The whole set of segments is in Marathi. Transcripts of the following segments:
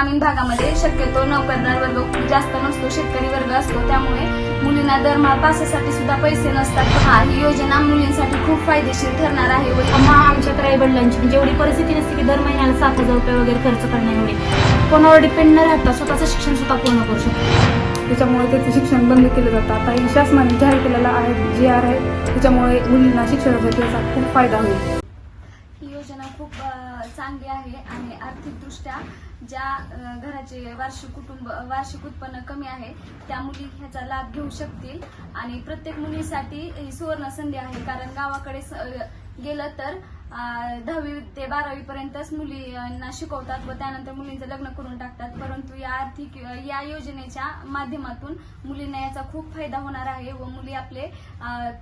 ग्रामीण भागामध्ये शक्यतो नोकरदार वर्ग खूप जास्त नसतो शेतकरी वर्ग असतो. त्यामुळे मुलींना दरमहा पासासाठी सुद्धा पैसे नसतात. हा ही योजना मुलींसाठी खूप फायदेशीर ठरणार आहे. व आमच्या तर आईवडिलांची म्हणजे एवढी परिस्थिती नसते की दर महिन्याला सात हजार रुपये वगैरे खर्च करणे एवढे कोणावर डिपेंड न राहता स्वतःचं शिक्षण स्वतः पूर्ण करू शकतो. त्याच्यामुळे त्याचे शिक्षण बंद केलं जातं. आता ही शासनाने जाहीर केलेला आहे जी आर आहे त्याच्यामुळे मुलींना शिक्षणासाठी याचा खूप फायदा होईल. योजना खूप चांगली आहे आणि आर्थिकदृष्ट्या ज्या घराचे वार्षिक कुटुंब वार्षिक उत्पन्न कमी आहे त्या मुली ह्याचा लाभ घेऊ शकतील. आणि प्रत्येक मुलीसाठी ही सुवर्ण संधी आहे. कारण गावाकडे गेलं तर दहावी ते बारावी पर्यंतच मुलींना शिकवतात व त्यानंतर मुलींचं लग्न करून टाकतात. परंतु या आर्थिक या योजनेच्या माध्यमातून मुलींना याचा खूप फायदा होणार आहे व मुली आपले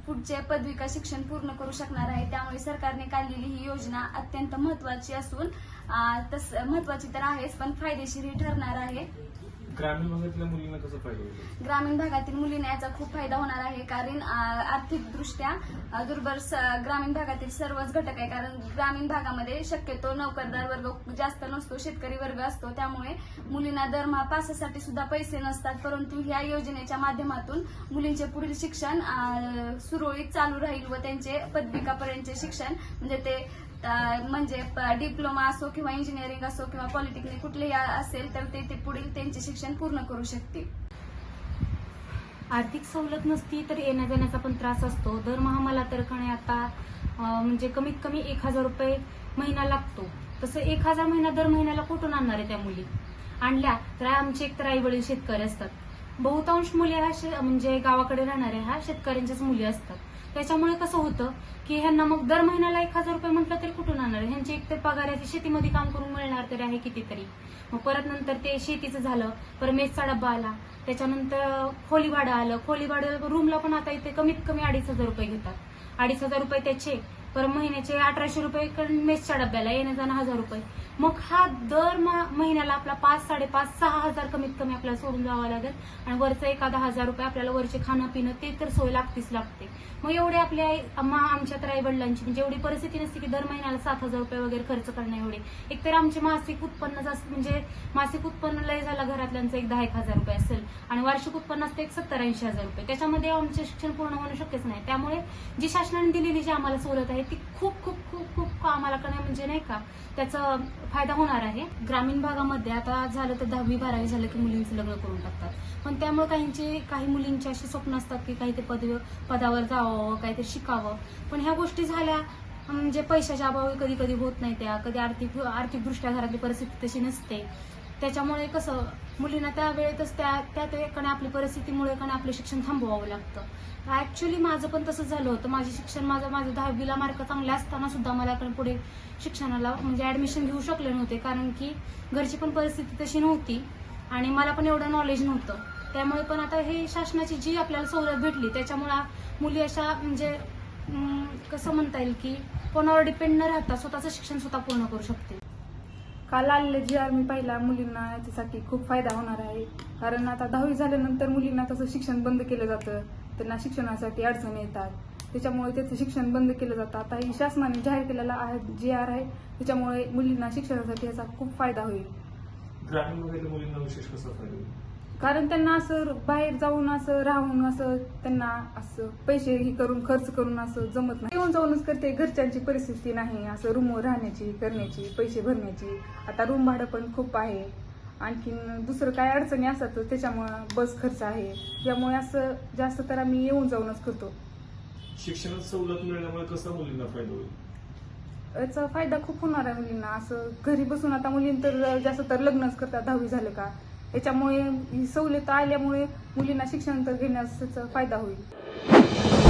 पुढचे पदविका शिक्षण पूर्ण करू शकणार आहे. त्यामुळे सरकारने काढलेली ही योजना अत्यंत महत्वाची असून तस महत्वाची तर आहेच पण फायदेशीरही ठरणार आहे. ग्रामीण भागातल्या मुलींना कसा फायदा होईल? ग्रामीण भागातील मुलींना याचा खूप फायदा होणार आहे कारण आर्थिकदृष्ट्या दुर्बल ग्रामीण भागातील सर्वच घटक आहे. कारण ग्रामीण भागामध्ये शक्यतो नोकरदार वर्ग जास्त नसतो शेतकरी वर्ग असतो. त्यामुळे मुलींना दरमहा पासासाठी सुद्धा पैसे नसतात. परंतु ह्या योजनेच्या माध्यमातून मुलींचे पुढील शिक्षण सुरळीत चालू राहील व त्यांचे पदविकापर्यंतचे शिक्षण म्हणजे ते म्हणजे डिप्लोमा असो किंवा इंजिनिअरिंग असो किंवा पॉलिटेक्निक कुठलेही असेल तर ते ते पुढील त्यांचे शिक्षण पूर्ण करू शकतील. आर्थिक सवलत नसती तर येण्या जाण्याचा पण त्रास असतो. दरमहा मला तर कणे आता म्हणजे कमीत कमी एक हजार रुपये महिना लागतो. तसं एक हजार महिना दर महिन्याला कुठून आणणार आहे त्या मुली? आणल्या तर आमचे एक तर आई वडील शेतकरी असतात. बहुतांश मुली ह्या शे- म्हणजे गावाकडे राहणाऱ्या ह्या शेतकऱ्यांच्याच मुली असतात. त्याच्यामुळे कसं होतं की ह्यांना मग दर महिन्याला एक हजार रुपये म्हटलं तरी कुठून आणणार? ह्यांची एक तर पगार आहे, शेतीमध्ये काम करून मिळणार तरी आहे कितीतरी. मग परत नंतर ते शेतीचं झालं परत मेसचा डब्बा आला त्याच्यानंतर खोली भाडं आलं. खोली भाडं रूमला पण आता इथे कमीत कमी अडीच हजार रुपये घेतात. अडीच हजार रुपये त्याचे. पर महिन्याचे अठराशे रुपये मेसच्या डब्याला येण्या जाणं हजार रुपये. मग हा दर महिन्याला आपला पाच साडेपाच सहा हजार कमीत कमी आपल्याला सोडून जावं लागेल. आणि वरचं एखादा हजार रुपये आपल्याला वरचे खाणं पिणं ते तर सोय लागतीच लागते. मग एवढे आपल्या आई आम्हा आमच्या तर आई वडिलांची म्हणजे एवढी परिस्थिती नसते की दर महिन्याला सात हजार रुपये वगैरे खर्च करणं एवढे. एकतर आमचे मासिक उत्पन्न जास्त म्हणजे मासिक उत्पन्न लय झालं घरातल्यांचं एक दहा एक हजार रुपये असेल. आणि वार्षिक उत्पन्न असतं एक सत्तर ऐंशी हजार रुपये. त्याच्यामध्ये आमचे शिक्षण पूर्ण होणं शक्यच नाही. त्यामुळे जी शासनाने दिलेली जी आम्हाला सवलत आहे ती खूप खूप खूप खूप आम्हाला का नाही म्हणजे नाही का त्याचा फायदा होणार आहे. ग्रामीण भागामध्ये आता झालं तर दहावी बारावी झालं की मुलींचं लग्न करून टाकतात. पण त्यामुळे काहींचे काही मुलींचे असे स्वप्न असतात की काही ते पदवी पदावर जावं काहीतरी शिकावं. पण ह्या गोष्टी झाल्या म्हणजे पैशाच्या अभावी कधी कधी होत नाही त्या. कधी आर्थिक आर्थिकदृष्ट्या घरातली परिस्थिती तशी नसते. त्याच्यामुळे कसं मुलींना त्या वेळेतच त्या त्या त्याकडे आपली परिस्थितीमुळे कारण आपलं शिक्षण थांबवावं लागतं. ऍक्च्युली माझं पण तसं झालं होतं. माझे शिक्षण माझं माझं दहावीला मार्क चांगले असताना सुद्धा मला पुढे शिक्षणाला म्हणजे ऍडमिशन घेऊ शकले नव्हते. कारण की घरची पण परिस्थिती तशी नव्हती आणि मला पण एवढं नॉलेज नव्हतं. त्यामुळे पण आता हे शासनाची जी आपल्याला सवलत भेटली त्याच्यामुळे मुली अशा म्हणजे कसं म्हणता येईल की कोणावर डिपेंड न राहता स्वतःचं शिक्षण स्वतः पूर्ण करू शकते काल आलेले जी आर मी पाहिला मुलींना याच्यासाठी खूप फायदा होणार आहे. कारण आता दहावी झाल्यानंतर मुलींना तसं शिक्षण बंद केलं जातं त्यांना शिक्षणासाठी अडचणी येतात. त्याच्यामुळे त्याचं शिक्षण बंद केलं जातं. आता ही शासनाने जाहीर केलेला आहे जी आर आहे त्याच्यामुळे मुलींना शिक्षणासाठी याचा खूप फायदा होईल. ग्रामीण मुलींना विशेष कसा फायदा होईल? कारण त्यांना असं बाहेर जाऊन असं राहून असं त्यांना असं पैसे हे करून खर्च करून असं जमत नाही. येऊन जाऊनच करते. घरच्यांची परिस्थिती नाही. असं रूमवर राहण्याची करण्याची पैसे भरण्याची. आता रूम भाडं पण खूप आहे. आणखीन दुसरं काय अडचणी असतात तर त्याच्यामुळं बस खर्च आहे. यामुळे असं जास्त तर आम्ही येऊन जाऊनच करतो. शिक्षणात सवलत मिळाल्यामुळे कसा मुलींना फायदा होईल? याचा फायदा खूप होणार आहे मुलींना. असं घरी बसून आता मुलींना तर जास्त तर लग्नच करतात. दहावी झालं का? याच्यामुळे ही सवलत आल्यामुळे मुलींना शिक्षण तर घेण्याचा फायदा होईल.